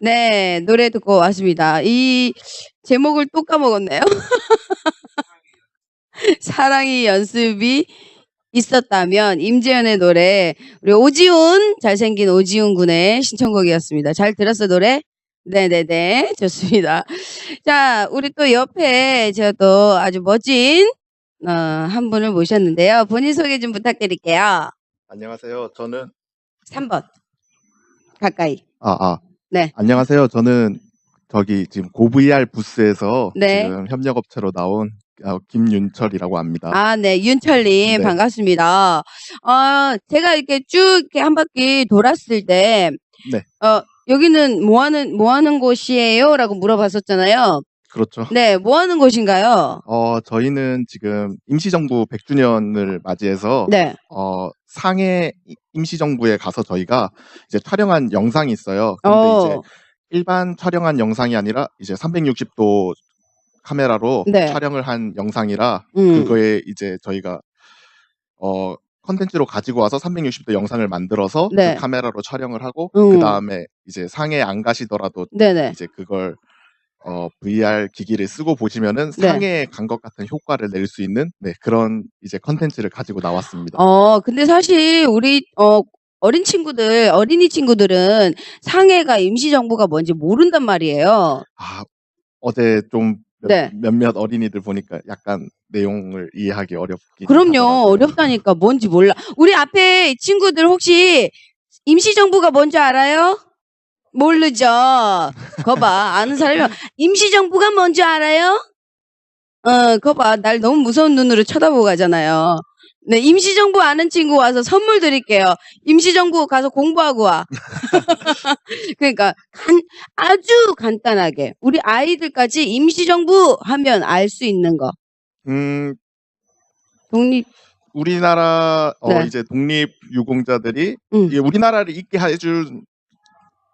네, 노래 듣고 왔습니다. 이 제목을 또 까먹었네요. 사랑이 연습이 있었다면 임재현의 노래 우리 오지훈 잘생긴 오지훈 군의 신청곡이었습니다. 잘 들었어 노래? 네네네 좋습니다. 자 우리 또 옆에 제가 또 아주 멋진 어, 한 분을 모셨는데요. 본인 소개 좀 부탁드릴게요. 안녕하세요. 저는 3번 가까이. 아, 아. 네. 안녕하세요. 저는 저기 지금 고VR 부스에서 네. 지금 협력업체로 나온 어, 김윤철이라고 합니다. 아, 네. 윤철님, 네. 반갑습니다. 어, 제가 이렇게 쭉 이렇게 한 바퀴 돌았을 때, 네. 어, 여기는 뭐 하는, 뭐 하는 곳이에요? 라고 물어봤었잖아요. 그렇죠. 네, 뭐 하는 곳인가요? 어, 저희는 지금 임시정부 100주년을 맞이해서 네. 어, 상해 이- 임시정부에 가서 저희가 이제 촬영한 영상이 있어요. 근데 어. 이제 일반 촬영한 영상이 아니라 이제 360도 카메라로 네. 촬영을 한 영상이라 음. 그거에 이제 저희가 어 컨텐츠로 가지고 와서 360도 영상을 만들어서 네. 그 카메라로 촬영을 하고 음. 그 다음에 이제 상해 안 가시더라도 네네. 이제 그걸 어 VR 기기를 쓰고 보시면은 네. 상해에 간것 같은 효과를 낼 수 있는 네 그런 이제 컨텐츠를 가지고 나왔습니다. 어, 근데 사실 우리, 어, 어린 친구들, 어린이 친구들은 상해가 임시정부가 뭔지 모른단 말이에요. 아 어제 좀 몇, 네. 몇몇 어린이들 보니까 약간 내용을 이해하기 어렵긴 그럼요. 하더라고요. 어렵다니까 뭔지 몰라. 우리 앞에 친구들 혹시 임시정부가 뭔지 알아요? 모르죠. 거봐. 아는 사람이 임시정부가 뭔지 알아요? 어, 거봐. 날 너무 무서운 눈으로 쳐다보고 가잖아요. 네, 임시정부 아는 친구 와서 선물 드릴게요. 임시정부 가서 공부하고 와. 그러니까 간, 아주 간단하게 우리 아이들까지 임시정부 하면 알 수 있는 거. 음 독립 우리나라 어 네. 이제 독립 유공자들이 음. 우리나라를 있게 해준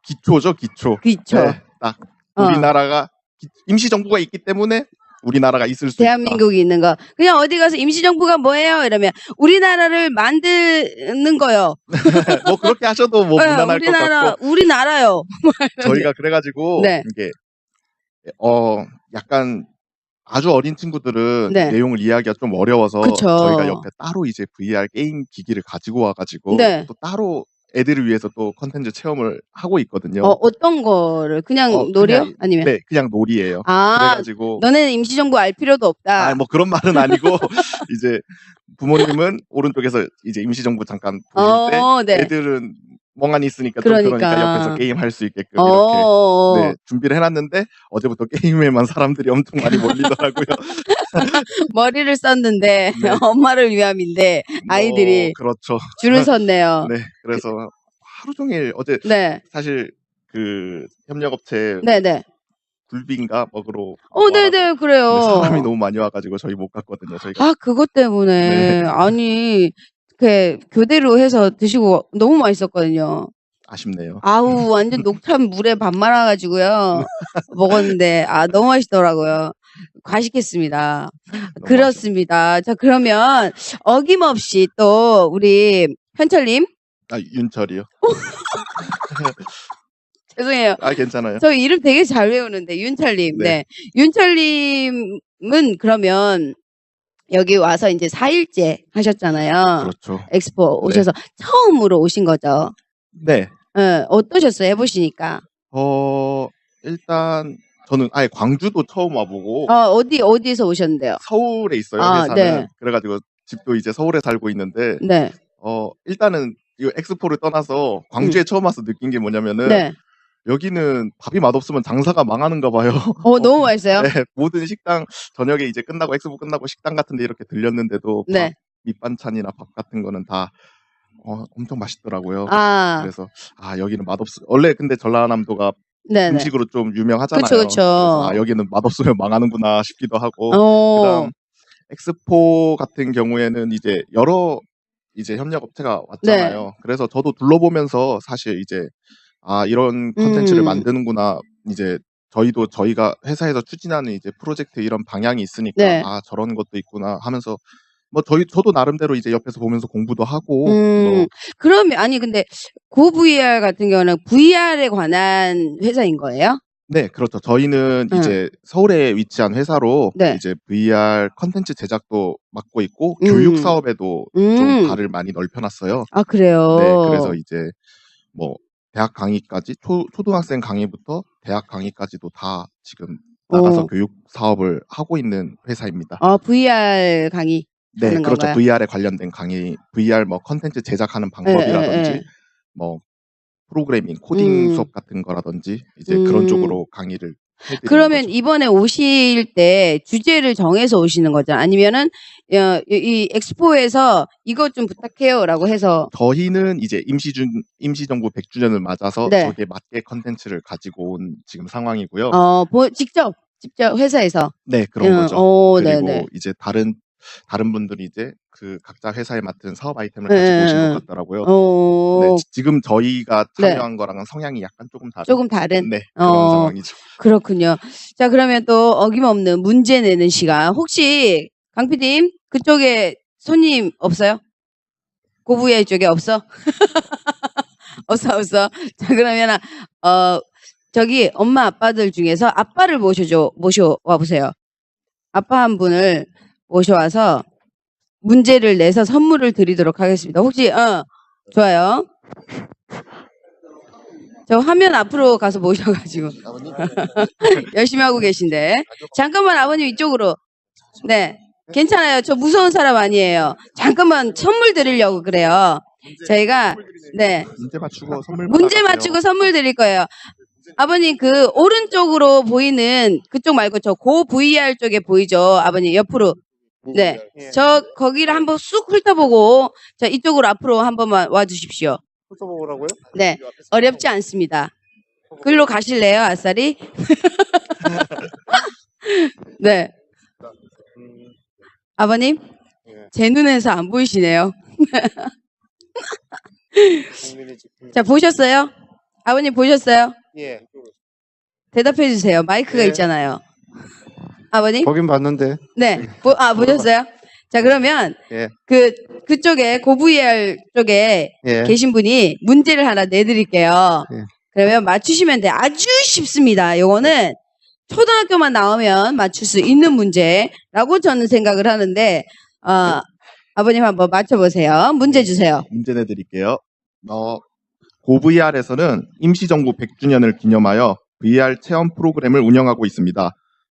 기초죠 기초. 그쵸. 네, 딱 어. 우리나라가 기- 임시정부가 있기 때문에 우리나라가 있을 수 대한민국이 있는 거. 그냥 어디 가서 임시정부가 뭐예요? 이러면 우리나라를 만드는 거요. 있다. 뭐 그렇게 하셔도 뭐 네, 무난할 것 우리나라, 같고 우리나라요. 저희가 그래가지고 네. 이게 어 약간 아주 어린 친구들은 네. 내용을 이해하기가 좀 어려워서 그쵸. 저희가 옆에 따로 이제 VR 게임 기기를 가지고 와가지고 네. 또 따로 애들을 위해서 또 컨텐츠 체험을 하고 있거든요. 어, 어떤 거를? 그냥 어, 놀이요? 그냥- 아니면? 네, 그냥 놀이예요. 아, 그래가지고 너네는 임시정부 알 필요도 없다. 아, 뭐 그런 말은 아니고 이제 부모님은 오른쪽에서 이제 임시정부 잠깐 보실 때 어, 네. 애들은 멍하니 있으니까 좀 그러니까. 그러니까 옆에서 게임 할 수 있게끔 어, 이렇게 어, 어. 네, 준비를 해놨는데 어제부터 게임에만 사람들이 엄청 많이 몰리더라고요. 머리를 썼는데 네. 엄마를 위함인데 아이들이 뭐, 그렇죠. 줄을 섰네요. 네, 그래서 하루 종일 어제 네. 사실 그 협력업체 네, 네. 굴비인가 먹으러 어, 네, 네, 그래요. 사람이 너무 많이 와가지고 저희 못 갔거든요. 저희가 아, 그것 때문에. 네. 아니, 그, 교대로 해서 드시고 너무 맛있었거든요. 아쉽네요. 아우, 완전 녹찬 물에 밥 말아가지고요. 먹었는데, 아, 너무 맛있더라고요. 과식했습니다. 그렇습니다. 자, 그러면 어김없이 또 우리 현철님, 아 윤철이요. 죄송해요. 아 괜찮아요. 저 이름 되게 잘 외우는데, 윤철님. 네. 네. 윤철님은 그러면 여기 와서 이제 4일째 하셨잖아요. 그렇죠. 엑스포 네. 오셔서 처음으로 오신 거죠. 네. 예, 어떠셨어요? 해보시니까. 어 일단 저는 아예 광주도 처음 와보고 어, 어디, 어디에서 오셨는데요? 서울에 있어요 아, 회사는. 네. 그래가지고 집도 이제 서울에 살고 있는데 네. 어 일단은 이 엑스포를 떠나서 광주에 처음 와서 느낀 게 뭐냐면은 음. 네. 여기는 밥이 맛없으면 장사가 망하는가 봐요. 어, 너무 맛있어요? 네, 모든 식당 저녁에 이제 끝나고 엑스포 끝나고 식당 같은데 이렇게 들렸는데도 밥, 네. 밑반찬이나 밥 같은 거는 다 어, 엄청 맛있더라고요. 아, 그래서 아 여기는 맛없 원래 근데 전라남도가 네네. 음식으로 좀 유명하잖아요. 그쵸, 그쵸. 아 여기는 맛없으면 망하는구나 싶기도 하고 어, 그다음 엑스포 같은 경우에는 이제 여러 이제 협력 업체가 왔잖아요. 네. 그래서 저도 둘러보면서 사실 이제 아 이런 컨텐츠를 음. 만드는구나 이제 저희도 저희가 회사에서 추진하는 이제 프로젝트 이런 방향이 있으니까 네. 아 저런 것도 있구나 하면서 뭐 저희 저도 나름대로 이제 옆에서 보면서 공부도 하고 음, 뭐 그러면 아니 근데 고 VR 같은 경우는 VR에 관한 회사인 거예요? 네, 그렇죠. 저희는 음. 이제 서울에 위치한 회사로 네. 이제 VR 컨텐츠 제작도 맡고 있고 음. 교육 사업에도 음. 좀 발을 많이 넓혀놨어요. 아 그래요. 네, 그래서 이제 뭐 대학 강의까지 초, 초등학생 강의부터 대학 강의까지도 다 지금 나가서 어. 교육 사업을 하고 있는 회사입니다. 어 VR 강의. 네, 그렇죠. 건가요? VR에 관련된 강의, VR 뭐 컨텐츠 제작하는 방법이라든지 예, 예, 예. 뭐 프로그래밍, 코딩 음. 수업 같은 거라든지 이제 음. 그런 쪽으로 강의를 그러면 거죠. 이번에 오실 때 주제를 정해서 오시는 거죠? 아니면은 어, 이- 이 엑스포에서 이것 좀 부탁해요라고 해서 저희는 이제 임시준 임시정부 100주년을 맞아서 네. 저기에 맞게 컨텐츠를 가지고 온 지금 상황이고요. 어 보- 직접 직접 회사에서 네, 그런 음, 거죠. 오, 그리고 네네. 이제 다른 다른 분들이 이제 그 각자 회사에 맡은 사업 아이템을 네, 가지고 오신 네, 것 같더라고요. 어 네, 지- 지금 저희가 네. 참여한 거랑은 성향이 약간 조금 다른 조금 다른 네, 그런 어. 상황이죠. 그렇군요. 자 그러면 또 어김없는 문제 내는 시간. 혹시 강 PD님 그쪽에 손님 없어요? 고부의 쪽에 없어? 없어 없어. 자 그러면 어 저기 엄마 아빠들 중에서 아빠를 모셔줘 모셔와 보세요. 아빠 한 분을 모셔와서 문제를 내서 선물을 드리도록 하겠습니다. 혹시 어 좋아요. 저 화면 앞으로 가서 모셔가지고. 열심히 하고 계신데. 잠깐만 아버님 이쪽으로. 네. 괜찮아요. 저 무서운 사람 아니에요. 잠깐만 선물 드리려고 그래요. 저희가 네. 문제 맞추고 선물 문제. 맞추고 선물 드릴 거예요. 아버님 그 오른쪽으로 보이는 그쪽 말고 저 고 VR 쪽에 보이죠? 아버님 옆으로 네저 거기를 한번 쑥 훑어보고 자 이쪽으로 앞으로 한 번만 와 주십시오 훑어보라고요? 네 어렵지 않습니다. 글로 가실래요, 아싸리? 네. 아버님, 예. 제 눈에서 안 보이시네요. 국민의 집. 자, 보셨어요? 아버님 보셨어요? 예. 대답해 주세요. 마이크가 예. 있잖아요. 아버님? 보긴 봤는데. 네. 보, 아, 보셨어요? 자, 그러면 예. 그 그쪽에 고VR 쪽에 예. 계신 분이 문제를 하나 내드릴게요. 예. 그러면 맞추시면 돼. 아주 쉽습니다. 요거는 초등학교만 나오면 맞출 수 있는 문제라고 저는 생각을 하는데, 어, 아버님 한번 맞춰보세요. 문제 주세요. 문제 내드릴게요. 어, 고VR에서는 임시정부 100주년을 기념하여 VR 체험 프로그램을 운영하고 있습니다.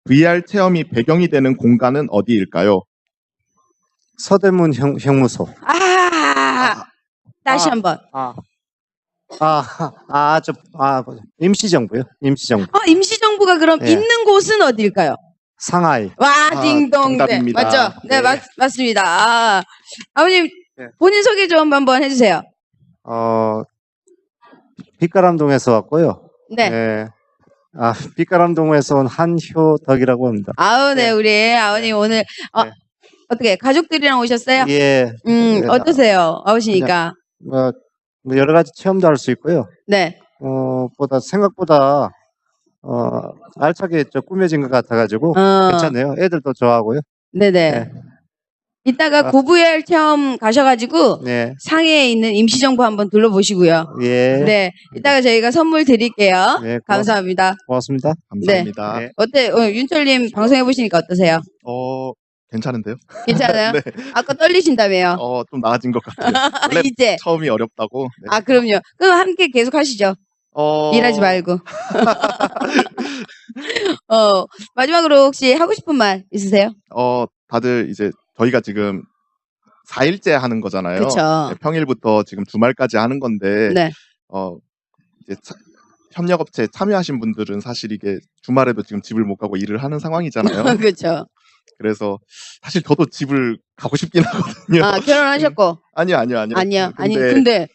VR 체험이 배경이 되는 공간은 어디일까요? 서대문 형, 형무소. 아, 다시 아. 한번. 아. 아, 아, 저, 아, 임시정부요? 임시정부. 어, 임시정부가 그럼 예. 있는 곳은 어딜까요? 상하이. 와, 아, 딩동. 네, 정답입니다. 맞죠? 네, 네. 맞, 맞습니다. 아, 아버님, 네. 본인 소개 좀 한번 해주세요. 어, 빛가람동에서 왔고요. 네. 예. 아, 빛가람동에서 온 한효덕이라고 합니다. 아우, 네, 네. 우리 아버님 오늘, 어, 네. 어떻게, 가족들이랑 오셨어요? 예. 음, 네. 어떠세요? 아우시니까. 뭐, 뭐 여러 가지 체험도 할 수 있고요. 네. 어, 보다, 생각보다, 어, 알차게 좀 꾸며진 것 같아가지고. 어, 괜찮네요. 애들도 좋아하고요. 네네. 네. 이따가 아. 고VR 체험 가셔가지고 네. 상해에 있는 임시정부 한번 둘러보시고요. 예. 네. 이따가 저희가 선물 드릴게요. 네, 고맙- 감사합니다. 고맙습니다. 감사합니다. 네. 어때, 어, 윤철님 방송해 보시니까 어떠세요? 어, 괜찮은데요? 괜찮아요? 네. 아까 떨리신다며요? 어, 좀 나아진 것 같아요. 원래 이제. 처음이 어렵다고. 네. 아, 그럼요. 그럼 함께 계속 하시죠. 어, 일하지 말고. 어, 마지막으로 혹시 하고 싶은 말 있으세요? 어, 다들 이제 저희가 지금 4일째 하는 거잖아요. 그쵸. 네, 평일부터 지금 주말까지 하는 건데 네. 어, 이제 차- 협력업체 참여하신 분들은 사실 이게 주말에도 지금 집을 못 가고 일을 하는 상황이잖아요. 그렇죠. 그래서 사실 저도 집을 가고 싶긴 하거든요. 아, 결혼하셨고. 아니요, 아니요, 아니요. 아니요. 아니, 근데, 근데.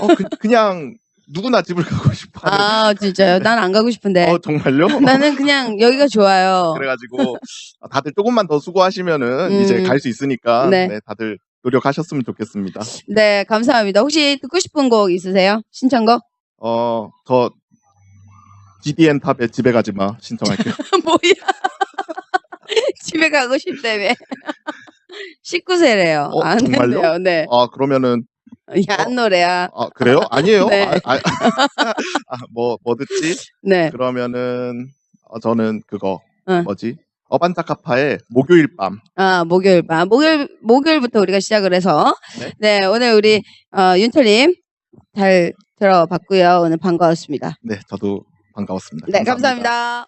어, 그, 냥 누구나 집을 가고 아, 진짜요? 난 안 가고 싶은데. 어, 정말요? 나는 그냥 여기가 좋아요. 그래가지고 다들 조금만 더 수고하시면은 음. 이제 갈 수 있으니까 네. 네, 다들 노력하셨으면 좋겠습니다. 네, 감사합니다. 혹시 듣고 싶은 곡 있으세요? 신청곡? 어, 저 GDN 탑의 집에 가지 마 신청할게요. 뭐야? 집에 가고 싶다며. 19세래요. 어, 안 정말요? 된대요. 네. 아 그러면은 야한 노래야. 아 그래요? 아니에요. 네. 아, 아, 뭐, 뭐 듣지? 네. 그러면은 어, 저는 그거 응. 뭐지? 어반자카파의 목요일 밤. 아, 목요일 밤. 목요일, 목요일부터 우리가 시작을 해서. 네. 네, 오늘 우리, 어, 윤철님 잘 들어봤고요. 오늘 반가웠습니다. 네, 저도 반가웠습니다. 네, 감사합니다.